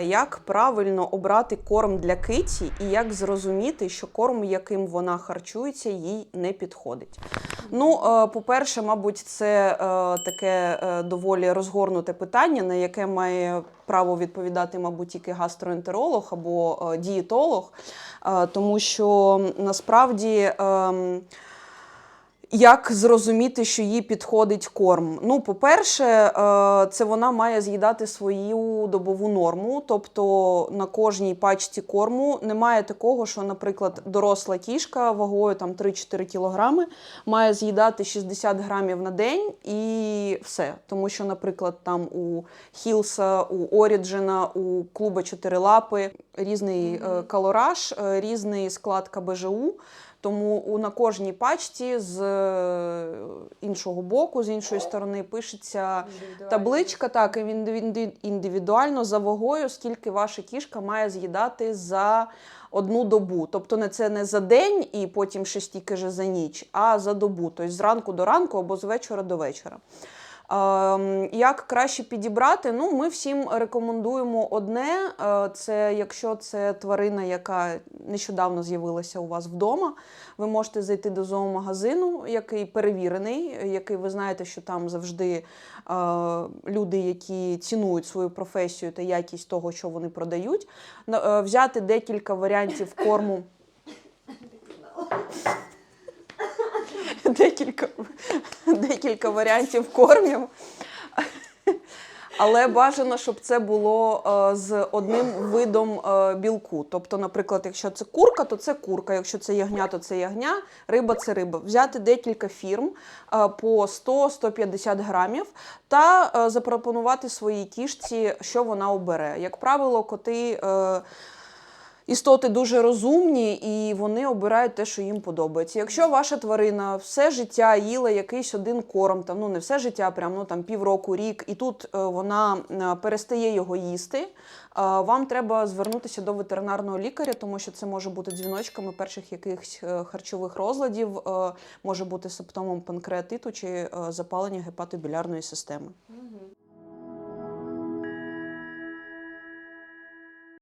Як правильно обрати корм для киті і як зрозуміти, що корм, яким вона харчується, їй не підходить? Ну, е, по-перше, мабуть, це е, таке е, доволі розгорнуте питання, на яке має право відповідати, мабуть, тільки гастроентеролог або дієтолог, тому що насправді. Як зрозуміти, що їй підходить корм? Ну, по-перше, е, це вона має з'їдати свою добову норму. Тобто на кожній пачці корму немає такого, що, наприклад, доросла кішка вагою там 3-4 кілограми має з'їдати 60 грамів на день і все. Тому що, наприклад, там у Хілса, у Оріджена, у клуба Чотирилапи різний е, калораж, е, різний склад КБЖУ. Тому на кожній пачці з е, іншого боку, з іншої сторони, пишеться табличка, так і індивідуально за вагою, скільки ваша кішка має з'їдати за одну добу. Тобто не це не за день і потім ще стільки же за ніч, а за добу, тобто з ранку до ранку або з вечора до вечора. Ем, Як краще підібрати? Ну, ми всім рекомендуємо одне: е, це якщо це тварина, яка нещодавно з'явилася у вас вдома. Ви можете зайти до зоомагазину, який перевірений, який ви знаєте, що там завжди е, люди, які цінують свою професію та якість того, що вони продають, е, взяти декілька варіантів корму. Декілька, декілька варіантів кормів. Але бажано, щоб це було е, з одним видом е, білку. Тобто, наприклад, якщо це курка, то це курка. Якщо це ягня, то це ягня, риба це риба. Взяти декілька фірм е, по 100-150 грамів та запропонувати своїй кішці, що вона обере. Як правило, коти. Істоти дуже розумні і вони обирають те, що їм подобається. Якщо ваша тварина все життя їла якийсь один корм, там ну не все життя, прям ну там півроку, рік, і тут е, вона е, перестає його їсти. е, Вам треба звернутися до ветеринарного лікаря, тому що це може бути дзвіночками перших якихось харчових розладів, може бути симптомом панкреатиту чи запалення гепатобілярної системи.